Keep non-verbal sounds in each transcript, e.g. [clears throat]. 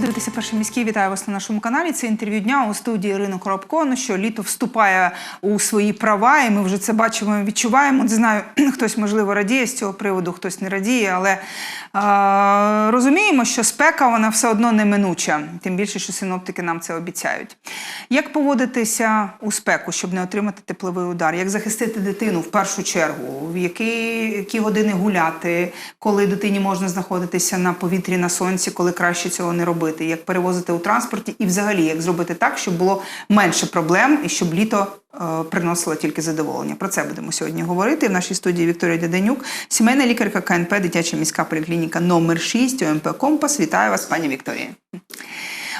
Ви дивитеся перший міський. Вітаю вас на нашому каналі. Це інтерв'ю дня у студії Ірини Коробко. Ну що літо вступає у свої права, і ми вже це бачимо і відчуваємо. Не знаю, [clears throat] хтось можливо радіє з цього приводу, хтось не радіє, але е, розуміємо, що спека вона все одно неминуча, тим більше, що синоптики нам це обіцяють. Як поводитися у спеку, щоб не отримати тепловий удар? Як захистити дитину в першу чергу? В які, які години гуляти, коли дитині можна знаходитися на повітрі на сонці, коли краще цього не робити? Як перевозити у транспорті, і взагалі як зробити так, щоб було менше проблем і щоб літо е, приносило тільки задоволення? Про це будемо сьогодні говорити. В нашій студії Вікторія Дяденюк, сімейна лікарка КНП, дитяча міська поліклініка номер 6 ОМП Компас. Вітаю вас, пані Вікторія.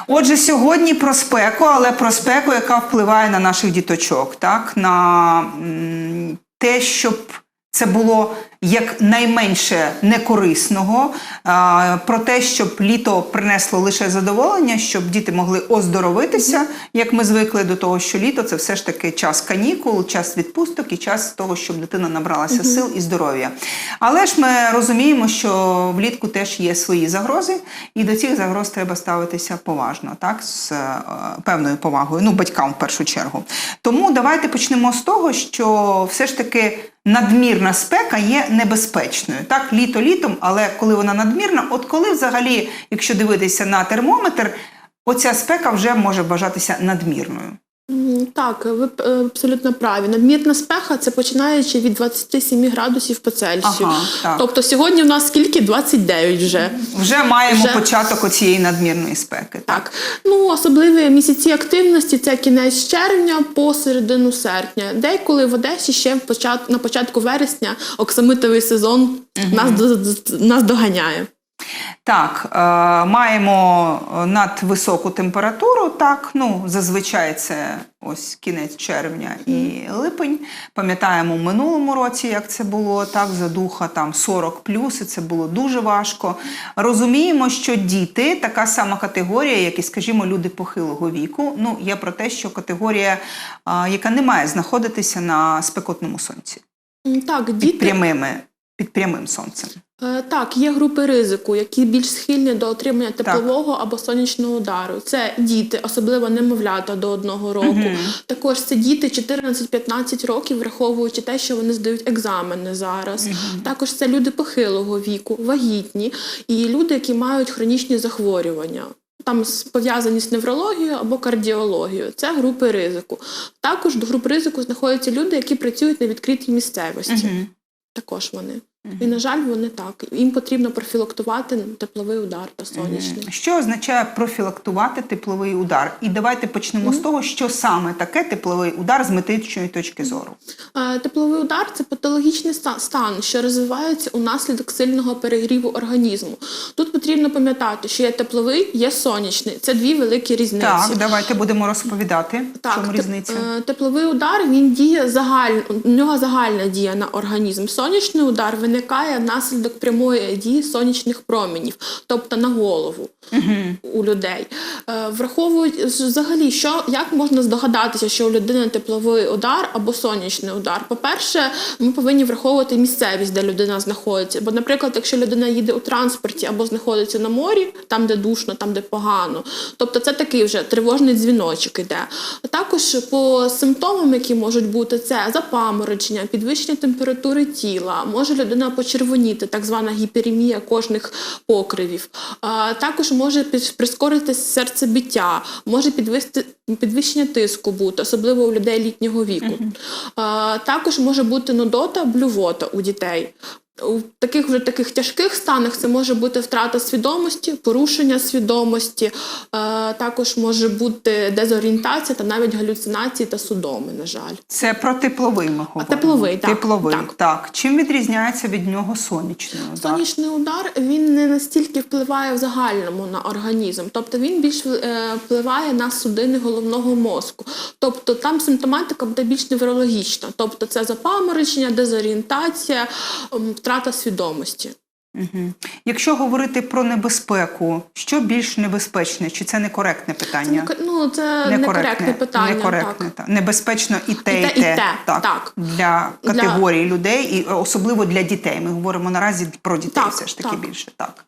Отже, сьогодні про спеку, але про спеку, яка впливає на наших діточок, так на те, щоб це було якнайменше некорисного, про те, щоб літо принесло лише задоволення, щоб діти могли оздоровитися, як ми звикли до того, що літо це все ж таки час канікул, час відпусток і час того, щоб дитина набралася сил і здоров'я. Але ж ми розуміємо, що влітку теж є свої загрози, і до цих загроз треба ставитися поважно, так, з е, певною повагою, ну, батькам в першу чергу. Тому давайте почнемо з того, що все ж таки надмірна спека є небезпечною. Так, літо літом, але коли вона надмірна, от коли взагалі, якщо дивитися на термометр, оця спека вже може вважатися надмірною. Так, ви е, абсолютно праві. Надмірна спеха це починаючи від 27 градусів по Цельсію. Ага, так. Тобто сьогодні в нас скільки? 29 вже. Вже маємо Вже. початок оцієї надмірної спеки. Так. Так. Ну, особливі місяці активності це кінець червня по середину серпня. Деколи в Одесі ще на початку вересня оксамитовий сезон нас, до- нас доганяє. Так, е, маємо е, надвисоку температуру. Так, ну зазвичай це ось кінець червня і липень. Пам'ятаємо в минулому році, як це було так. Задуха там 40 плюс, і це було дуже важко. Розуміємо, що діти така сама категорія, як і, скажімо, люди похилого віку. Ну, є про те, що категорія, яка не має знаходитися на спекотному сонці Так, під прямими. Під прямим сонцем. Е, Так, є групи ризику, які більш схильні до отримання теплового або сонячного удару. Це діти, особливо немовлята до одного року. Також це діти 14-15 років, враховуючи те, що вони здають екзамени зараз. Також це люди похилого віку, вагітні і люди, які мають хронічні захворювання. Там пов'язані з неврологією або кардіологією. Це групи ризику. Також до груп ризику знаходяться люди, які працюють на відкритій місцевості. Також вони. І, на жаль, вони так. Їм потрібно профілактувати тепловий удар та сонячний. Що означає профілактувати тепловий удар? І давайте почнемо з того, що саме таке тепловий удар з медичної точки зору. Тепловий удар це патологічний стан, що розвивається унаслідок сильного перегріву організму. Тут потрібно пам'ятати, що є тепловий, є сонячний. Це дві великі різниці. Так, давайте будемо розповідати, в чому різниця. е, тепловий удар він діє загаль... у нього загальна дія на організм. Сонячний удар виникає внаслідок прямої дії сонячних променів, тобто на голову у людей. Е, Враховують взагалі, що як можна здогадатися, що у людини тепловий удар або сонячний удар. По-перше, ми повинні враховувати місцевість, де людина знаходиться. Бо, наприклад, якщо людина їде у транспорті або знаходиться на морі, там де душно, там де погано, тобто це такий вже тривожний дзвіночок іде. А також по симптомам, які можуть бути, це запаморочення, підвищення температури тіла, може людина почервоніти, так звана гіперемія кожних покривів. А, також може прискорити серцебиття, може підвести підвищення тиску бути, особливо у людей літнього віку. А, також може бути нудота, блювота у дітей. У таких вже таких тяжких станах це може бути втрата свідомості, порушення свідомості, е, також може бути дезорієнтація та навіть галюцинації та судоми, на жаль. Це про тепловий ми говоримо. тепловий, так, Тепловий, так. так. Чим відрізняється від нього сонячний удар? Сонячний удар він не настільки впливає в загальному на організм, тобто він більш е, впливає на судини головного мозку. Тобто там симптоматика буде більш неврологічна, тобто це запаморочення, дезорієнтація, втрата свідомості. Угу. Якщо говорити про небезпеку, що більш небезпечне? Чи це некоректне Це, питання? не, ну, це некоректне питання. Некоректне, Так. та. Небезпечно і те, І і те, і те. Так, так. Для Для- категорії людей, і особливо для дітей. Ми говоримо наразі про дітей Так, все ж таки так. більше. Так.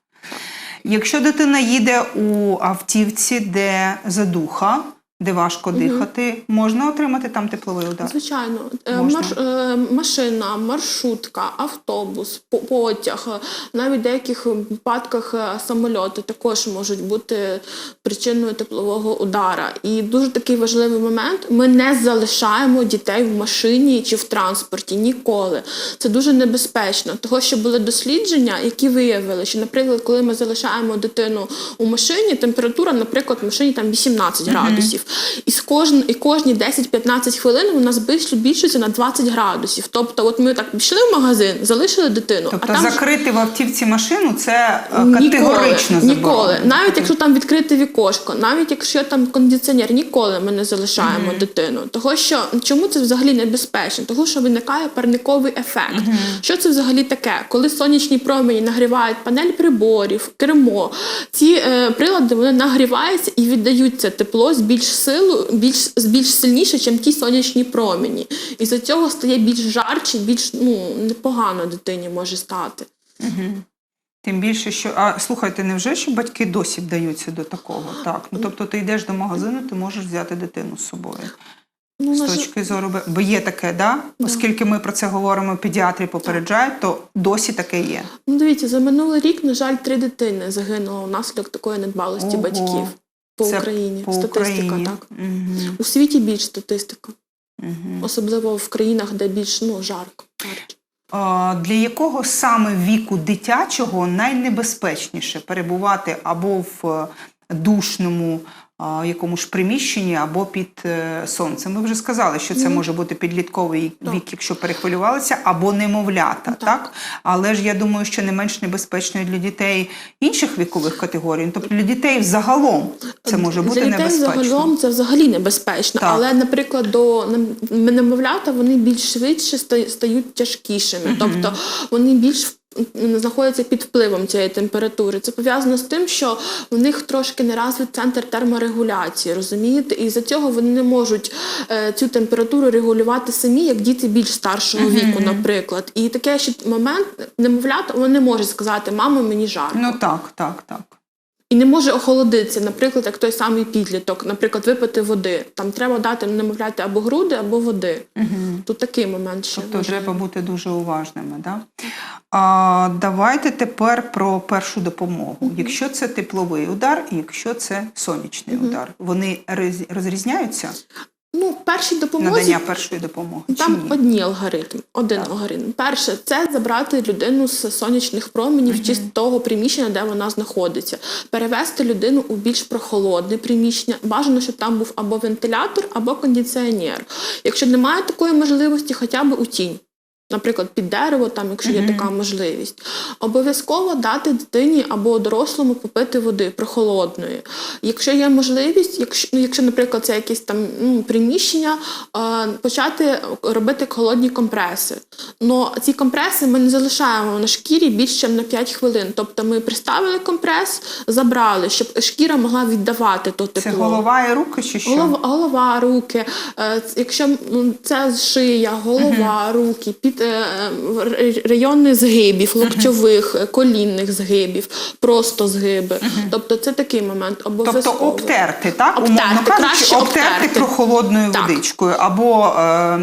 Якщо дитина їде у автівці, де задуха, де важко дихати, можна отримати там тепловий удар? Звичайно, Е, Можна. марш- е, машина, маршрутка, автобус, потяг, е, навіть в деяких випадках самольоти також можуть бути причиною теплового удара. І дуже такий важливий момент: ми не залишаємо дітей в машині чи в транспорті ніколи. Це дуже небезпечно, того що були дослідження, які виявили, що, наприклад, коли ми залишаємо дитину у машині, температура, наприклад, в машині там 18 градусів. І з кожн, і кожні 10-15 хвилин вона збільш- збільшується на 20 градусів. Тобто, от ми так пішли в магазин, залишили дитину, Тобто а там ж- закрити в автівці машину це е, Ніколи, категорично ніколи. Навіть якщо там відкрите вікошко, навіть якщо там кондиціонер, ніколи ми не залишаємо дитину. Того що чому це взагалі небезпечно? Того, що виникає парниковий ефект. Що це взагалі таке? Коли сонячні промені нагрівають панель приборів, кермо, ці е, прилади вони нагріваються і віддають це тепло з більш силу, більш більш сильніше, ніж ті сонячні промені. І за цього стає більш жарче, більш ну непогано дитині може стати. Тим більше, що а слухайте, невже що батьки досі вдаються до такого? Так, ну тобто ти йдеш до магазину, ти можеш взяти дитину з собою. Ну, З точки зору, бо є таке, да? Да. Оскільки ми про це говоримо, педіатри попереджають, то досі таке є. Ну, дивіться, за минулий рік, на жаль, три дитини загинуло внаслідок такої недбалості Ого. батьків по Це Україні. По статистика, Україні. так. Угу. У світі більш статистика, Угу. особливо в країнах, де більш ну, жарко. Для якого саме віку дитячого найнебезпечніше перебувати або в е, душному а, якомусь ж приміщенні, або під е, сонцем? Ми вже сказали, що це може бути підлітковий вік, якщо перехвилювалися, або немовлята, Так. так. Але ж я думаю, що не менш небезпечно і для дітей інших вікових категорій. Тобто для дітей взагалом це може бути Для дітей небезпечно. загалом це взагалі небезпечно. Так. Але, наприклад, до немовлята вони більш швидше стають тяжкішими, тобто вони більш знаходяться під впливом цієї температури. Це пов'язано з тим, що в них трошки не розвит центр терморегуляції, розумієте? І за цього вони не можуть е, цю температуру регулювати самі, як діти більш старшого віку, наприклад. І таке ще момент немовлята вони не можуть сказати, мамо, мені жарко. Ну так, так, так. І не може охолодитися, наприклад, як той самий підліток, наприклад, випити води. Там треба дати немовляти або груди, або води. Угу. Тут такий момент ще. Тобто важливий. треба бути дуже уважними. Да? А, давайте тепер про першу допомогу. Якщо це тепловий удар, і якщо це сонячний удар, вони розрізняються Ну, в першій допомозі надання першої допомоги? там ні? одні алгоритм. Один алгоритм. Перше, це забрати людину з сонячних променів чи з того приміщення, де вона знаходиться, перевести людину у більш прохолодне приміщення. Бажано, щоб там був або вентилятор, або кондиціонер. Якщо немає такої можливості, хоча б у тінь. Наприклад, під дерево, там, якщо є така можливість, обов'язково дати дитині або дорослому попити води прохолодної. Якщо є можливість, якщо, ну, якщо наприклад, це якесь там ну, приміщення, е, почати робити холодні компреси. Но ці компреси ми не залишаємо на шкірі більше, ніж на 5 хвилин. Тобто ми приставили компрес, забрали, щоб шкіра могла віддавати то Це голова і руки чи що? Голова, голова, руки. Е, Якщо м, це шия, голова, руки, під райони згибів, локтьових, е, колінних згибів, просто згиби. Тобто це такий момент обов'язково. Тобто обтерти, так? Обтерти, Умовно кажучи, краще обтерти, обтерти. прохолодною Так. водичкою або, е,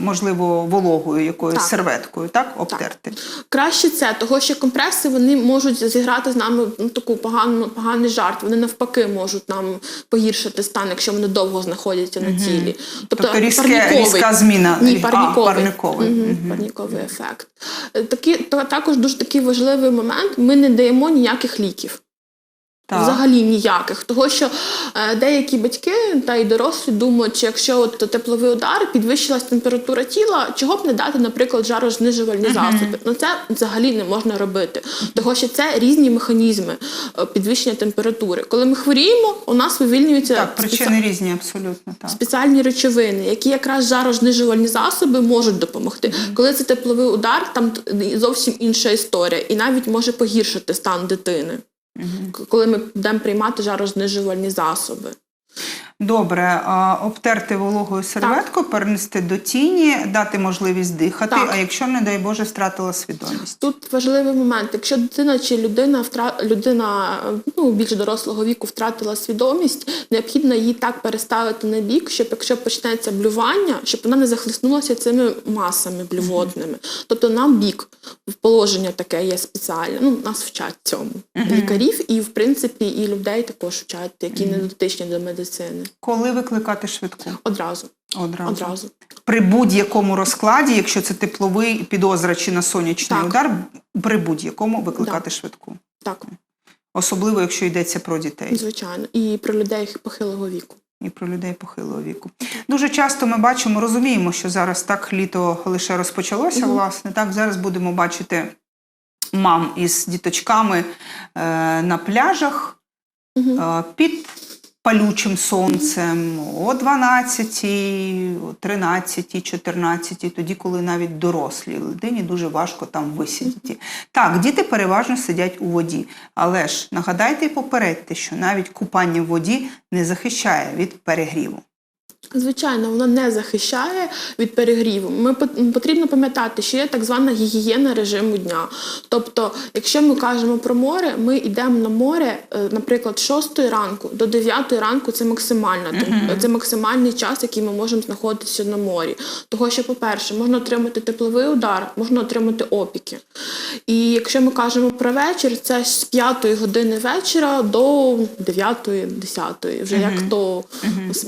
можливо, вологою якоюсь Так. серветкою, так? Обтерти. Краще це, того що компреси вони можуть зіграти з нами ну, таку погану, поганий жарт. Вони навпаки можуть нам погіршити стан, якщо вони довго знаходяться на тілі. Тобто різке- різка зміна. Ні, А, парниковий. парниковий. Мгм, Мгм. ефект. Е, Такі, та- також дуже такий важливий момент. Ми не даємо ніяких ліків. Так. Взагалі ніяких. Того, що е, деякі батьки та й дорослі думають, що якщо от тепловий удар, підвищилась температура тіла, чого б не дати, наприклад, жарознижувальні засоби. Ну це взагалі не можна робити. Того, що це різні механізми е, підвищення температури. Коли ми хворіємо, у нас вивільнюються Так, спеці- різні абсолютно. Так. спеціальні речовини, які якраз жарознижувальні засоби можуть допомогти. Коли це тепловий удар, там зовсім інша історія, і навіть може погіршити стан дитини, коли ми будемо приймати жарознижувальні засоби. Добре, а, обтерти вологою серветкою, перенести до тіні, дати можливість дихати. Так. А якщо, не дай Боже, втратила свідомість? Тут важливий момент. Якщо дитина чи людина втра... людина ну, більш дорослого віку втратила свідомість, необхідно її так переставити на бік, щоб якщо почнеться блювання, щоб вона не захлиснулася цими масами блювотними. Тобто нам бік в положення таке є спеціальне. Ну, нас вчать цьому лікарів, і в принципі і людей також вчать, які не дотичні до медицини. Коли викликати швидку? Одразу. Одразу. Одразу. При будь-якому розкладі, якщо це тепловий підозра чи на сонячний Так. удар, при будь-якому викликати швидку. Так, Особливо, якщо йдеться про дітей звичайно. І про людей похилого віку. і про людей похилого віку. Дуже часто ми бачимо, розуміємо, що зараз так літо лише розпочалося, власне. Так, зараз будемо бачити мам із діточками е, на пляжах е, під палючим сонцем о 12, о 13, 14, тоді, коли навіть дорослій людині дуже важко там висидіти. Так, діти переважно сидять у воді, але ж нагадайте і попередьте, що навіть купання в воді не захищає від перегріву. Звичайно, вона не захищає від перегріву. Ми пот- потрібно пам'ятати, що є так звана гігієна режиму дня. Тобто, якщо ми кажемо про море, ми йдемо на море, е, наприклад, з 6 ранку до 9 ранку це максимальна тем- це максимальний час, який ми можемо знаходитися на морі. Того, що, по-перше, можна отримати тепловий удар, можна отримати опіки. І якщо ми кажемо про вечір, це з 5 години вечора до 9 10 вже як хто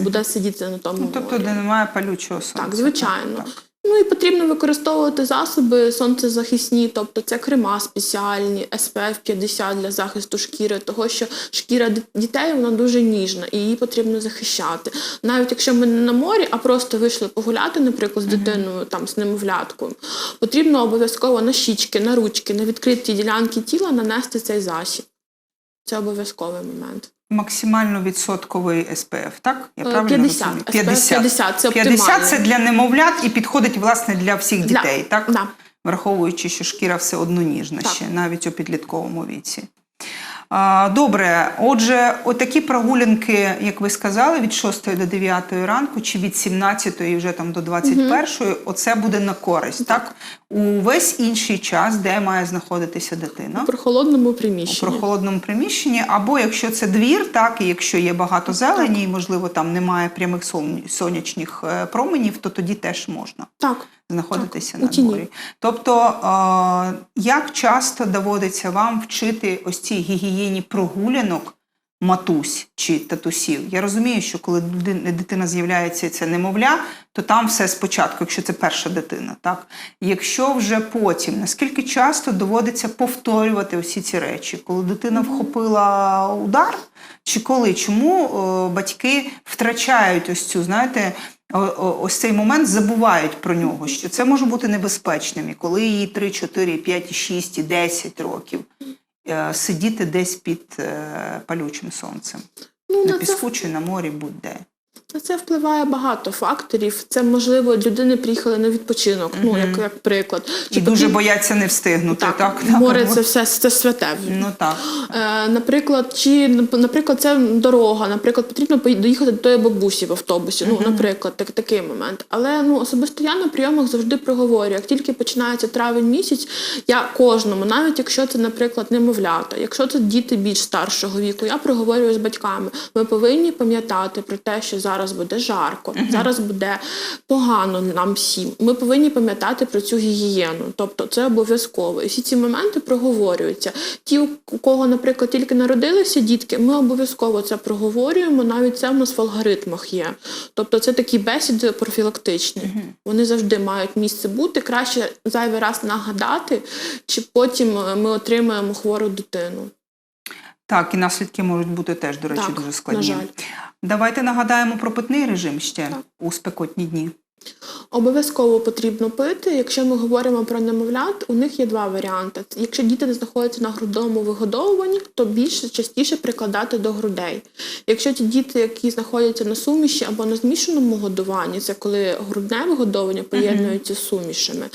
буде сидіти на тому Ну, тобто, де немає палючого сонця. Так, звичайно. Так, так. Ну і потрібно використовувати засоби сонцезахисні, тобто це крема спеціальні, SPF 50 для захисту шкіри, того що шкіра дітей вона дуже ніжна і її потрібно захищати. Навіть якщо ми не на морі, а просто вийшли погуляти, наприклад, з дитиною, там з немовляткою, потрібно обов'язково на щічки, на ручки, на відкриті ділянки тіла нанести цей засіб. Це обов'язковий момент. Максимально відсотковий СПФ, так? Я Е, правильно 50. розумію? 50. 50 це 50 це для немовлят і підходить власне для всіх дітей, дітей, так? Да. Враховуючи, що шкіра все одно ніжна Так. ще, навіть у підлітковому віці. Добре, отже, отакі прогулянки, як ви сказали, від 6 до 9 ранку, чи від 17 вже там до 21, оце буде на користь, так? У весь інший час, де має знаходитися дитина? У приміщенні. прохолодному приміщенні, або якщо це двір, так і якщо є багато зелені, і можливо там немає прямих сонячних е, променів, то тоді теж можна Так. Знаходитися Так, на тіні. дворі. Тобто, е, як часто доводиться вам вчити ось цій гігієні прогулянок? Матусь чи татусів. Я розумію, що коли дитина- з'являється і це немовля, то там все спочатку, якщо це перша дитина. Так? Якщо вже потім, наскільки часто доводиться повторювати усі ці речі, коли дитина вхопила удар, чи коли? Чому е, батьки втрачають ось цю, знаєте, о- о- ось цей момент забувають про нього, що це може бути небезпечним, і коли їй 3, 4, 5, 6, 10 років е, сидіти десь під е, палючим сонцем. Ну, На на це, піску чи на морі, будь-де. Це впливає багато факторів. Це можливо людини приїхали на відпочинок, ну як, як приклад. І дуже потрібно- бояться не встигнути. так, Так, море так, це все це святе. Ну так. Е, наприклад, чи наприклад, це дорога, наприклад, потрібно доїхати до тої бабусі в автобусі. Ну, наприклад, так, такий момент. Але ну особисто я на прийомах завжди проговорюю. Як тільки починається травень місяць, я кожному, навіть якщо це, наприклад, немовлята, якщо це діти більш старшого віку, я проговорюю з батьками. Ми повинні пам'ятати про те, що зараз буде жарко, зараз буде погано нам всім. Ми повинні пам'ятати про цю гігієну. Тобто це обов'язково. І всі ці моменти проговорюються. Ті, у кого, наприклад, тільки народилися дітки, ми обов'язково це проговорюємо. Навіть це в нас в алгоритмах є. Тобто, це такі бесіди профілактичні. Вони завжди мають місце бути. Краще зайвий раз нагадати, чи потім е, ми отримаємо хвору дитину. Так, і наслідки можуть бути теж, до речі, Так, дуже на складні. жаль. Давайте нагадаємо про питний режим ще Так. у спекотні дні. Обов'язково потрібно пити. Якщо ми говоримо про немовлят, у них є два варіанти. Якщо діти знаходяться на грудному вигодовуванні, то більше частіше прикладати до грудей. Якщо ті діти, які знаходяться на суміші або на змішаному годуванні, це коли грудне вигодовування поєднується з сумішами,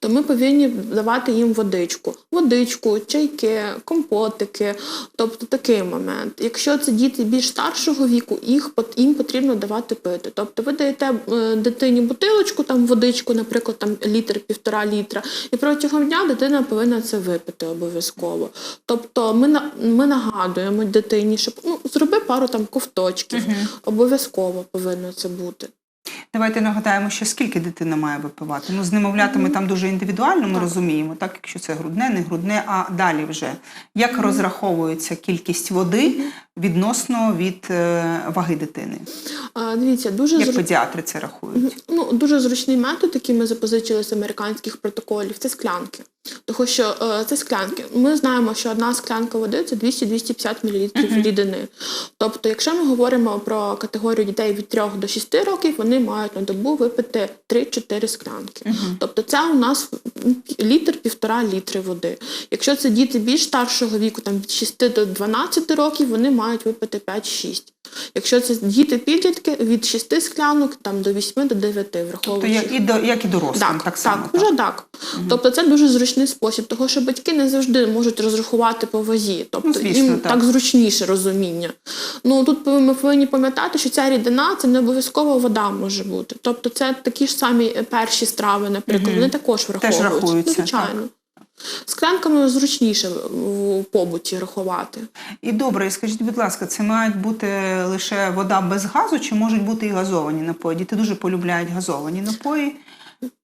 то ми повинні давати їм водичку, водичку, чайки, компотики, тобто такий момент. Якщо це діти більш старшого віку, їх їм потрібно давати пити. Тобто ви даєте е, дитині бутилочку, там водичку, наприклад, там літр, півтора літра, і протягом дня дитина повинна це випити обов'язково. Тобто ми на ми нагадуємо дитині, щоб ну зроби пару там ковточків. Обов'язково повинно це бути. Давайте нагадаємо, що скільки дитина має випивати. Ну, з немовлятами там дуже індивідуально, ми розуміємо, так, якщо це грудне, не грудне, а далі вже. Як розраховується кількість води відносно від е, ваги дитини? А, дивіться, дуже Як зру- педіатри це рахують? Ну, дуже зручний метод, який ми запозичили з американських протоколів, це склянки. Тому що е, це склянки. Ми знаємо, що одна склянка води це 200-250 мл рідини. Тобто, якщо ми говоримо про категорію дітей від 3 до 6 років, вони мають на добу випити 3-4 склянки. Тобто, це у нас літр півтора літри води. Якщо це діти більш старшого віку, там від 6 до 12 років, вони мають випити 5-6. Якщо це діти підлітки від 6 склянок там до 8 до 9, Тобто враховуючи. як і, до, як і дорослим, так, Так, само. так, вже так. Тобто це дуже зручний спосіб, тому що батьки не завжди можуть розрахувати по вазі. Тобто Ну, звісно, їм так. так. зручніше розуміння. Ну тут ми повинні пам'ятати, що ця рідина це не обов'язково вода може бути. Тобто це такі ж самі е, перші страви, наприклад, вони також враховуються. рахуються, Звичайно. Склянками зручніше в побуті рахувати. І добре, і скажіть, будь ласка, це мають бути лише вода без газу, чи можуть бути і газовані напої? Діти дуже полюбляють газовані напої.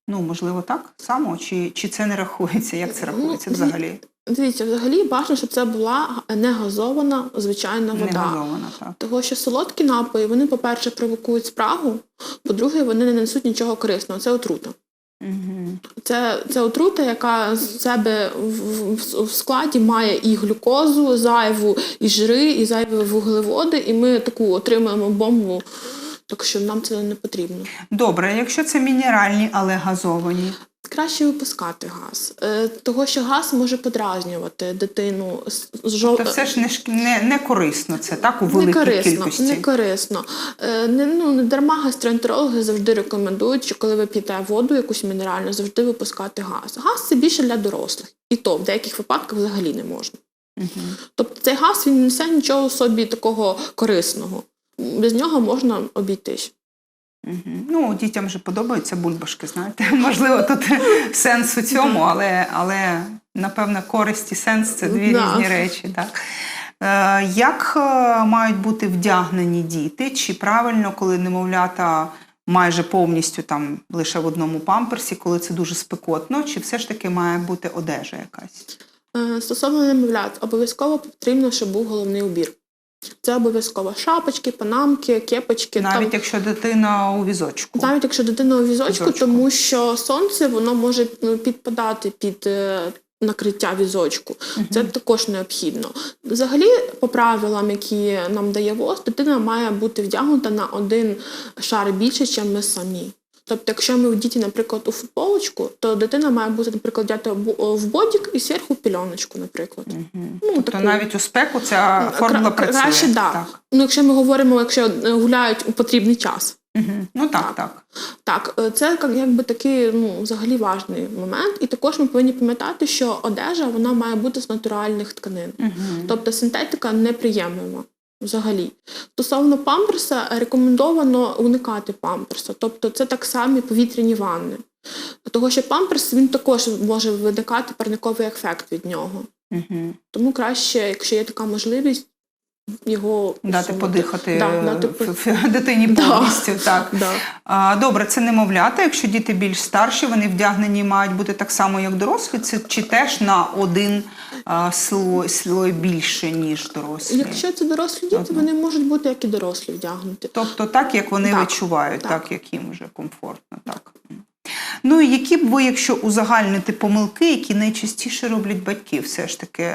Ну, можливо, так само, чи, чи це не рахується? Як це рахується Ну, взагалі? Дивіться, взагалі бажано, щоб це була не газована звичайна Не вода. газована, так. Того, що солодкі напої, вони, по-перше, провокують спрагу, по-друге, вони не несуть нічого корисного. Це отрута. Угу. Це, це отрута, яка з себе в, в, в складі має і глюкозу зайву, і жири, і зайві вуглеводи, і ми таку отримуємо бомбу, так що нам це не потрібно. Добре, якщо це мінеральні, але газовані. Краще випускати газ, е, того що газ може подразнювати дитину з жов... Та все ж не, не, не корисно це, так, у великій не корисно, кількості. не корисно. Е, не, ну, не дарма гастроентерологи завжди рекомендують, що коли ви п'єте воду якусь мінеральну, завжди випускати газ. Газ це більше для дорослих, і то в деяких випадках взагалі не можна. Мгм. Тобто цей газ він не несе нічого собі такого корисного. Без нього можна обійтись. Ну, дітям вже подобаються бульбашки, знаєте. [laughs] Можливо, тут сенс у цьому, але, але напевно, користь і сенс це дві Да. різні речі. Так? Е, як е, мають бути вдягнені діти? Чи правильно, коли немовлята майже повністю там лише в одному памперсі, коли це дуже спекотно, чи все ж таки має бути одежа якась? Е, Стосовно немовлят, обов'язково потрібно, щоб був головний убір. Це обов'язково шапочки, панамки, кепочки. Навіть там, якщо дитина у візочку. навіть якщо дитина у візочку, Візочку. тому що сонце воно може ну, підпадати під е, накриття візочку. Це також необхідно. Взагалі, по правилам, які нам дає ВОЗ, дитина має бути вдягнута на один шар більше, ніж ми самі. Тобто, якщо ми в діті, наприклад, у футболочку, то дитина має бути, наприклад, вдягнута в- в бодік і зверху пільоночку, наприклад. Мгм. Ну, Тобто таку. навіть у спеку ця формула Кра- працює. Краще, да. Так. Ну, якщо ми говоримо, якщо е, гуляють у потрібний час. Мгм. Ну так, так. Так, е, це якби такий ну, взагалі важний момент. І також ми повинні пам'ятати, що одежа вона має бути з натуральних тканин. Мгм. Тобто синтетика неприємлема взагалі. Стосовно памперса, рекомендовано уникати памперса. Тобто це так само повітряні ванни. Того, що памперс він також може виникати парниковий ефект від нього. Угу. Тому краще, якщо є така можливість, його Дати усунути. подихати Да, дати дитині Да. повністю. Так. Да. А, Добре, це немовлята. Якщо діти більш старші, вони вдягнені мають бути так само, як дорослі, це чи теж на один а, слой, слой більше, ніж дорослі. Якщо це дорослі діти, Одно. вони можуть бути як і дорослі вдягнуті. Тобто так, як вони Так, відчувають, так. так. як їм вже комфортно. Так. Ну і які б ви, якщо узагальнити помилки, які найчастіше роблять батьки, все ж таки.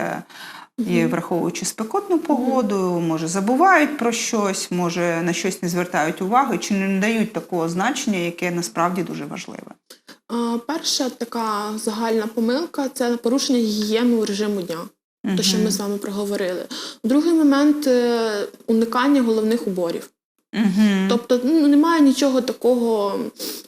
І враховуючи спекотну погоду, може забувають про щось, може на щось не звертають уваги, чи не надають такого значення, яке насправді дуже важливе. Перша така загальна помилка це порушення гігієну режиму дня. То, що ми з вами проговорили. Другий момент е, уникання головних уборів. Угу. Тобто ну, немає нічого такого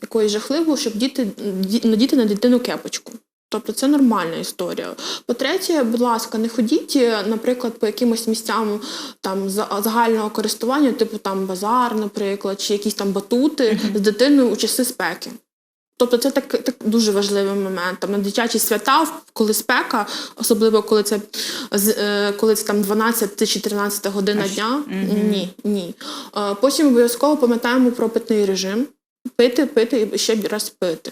якоїсь жахливого, щоб діти ді- надіти на дитину кепочку. Тобто це нормальна історія. По-третє, будь ласка, не ходіть, е, наприклад, по якимось місцям там загального користування, типу там базар, наприклад, чи якісь там батути з дитиною у часи спеки. Тобто це так, так дуже важливий момент. Там на дитячі свята, коли спека, особливо коли це е, коли це там 12 чи 13 година дня. Ні, ні. Е, Потім обов'язково пам'ятаємо про питний режим. Пити, пити і ще раз пити.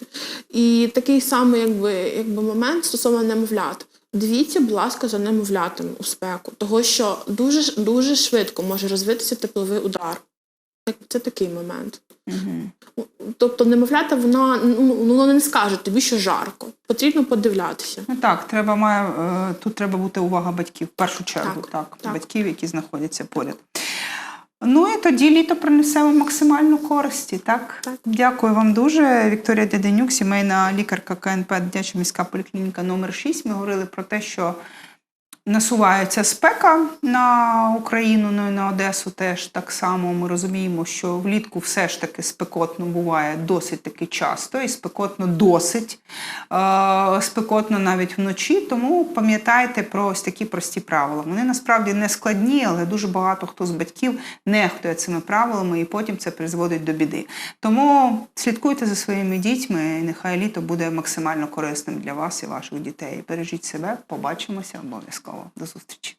І такий самий якби, якби момент стосовно немовлят. Дивіться, будь ласка, за немовлятами у спеку, того що дуже дуже швидко може розвитися тепловий удар. Це такий момент. Угу. Тобто немовлята вона ну, воно не скаже тобі, що жарко. Потрібно подивлятися. Ну так, треба має е, тут треба бути увага батьків в першу чергу, Так, так, так. батьків, які знаходяться поряд. Ну і тоді літо принесе вам максимальну користі. Так? Так. Дякую вам дуже. Вікторія Дяденюк, сімейна лікарка КНП Дитяча міська поліклініка номер 6 Ми говорили про те, що насувається спека на Україну, ну і на Одесу теж так само. Ми розуміємо, що влітку все ж таки спекотно буває досить таки часто, і спекотно досить е, спекотно навіть вночі. Тому пам'ятайте про ось такі прості правила. Вони насправді не складні, але дуже багато хто з батьків нехтує цими правилами, і потім це призводить до біди. Тому слідкуйте за своїми дітьми, і нехай літо буде максимально корисним для вас і ваших дітей. Бережіть себе, побачимося обов'язково. До зустрічі.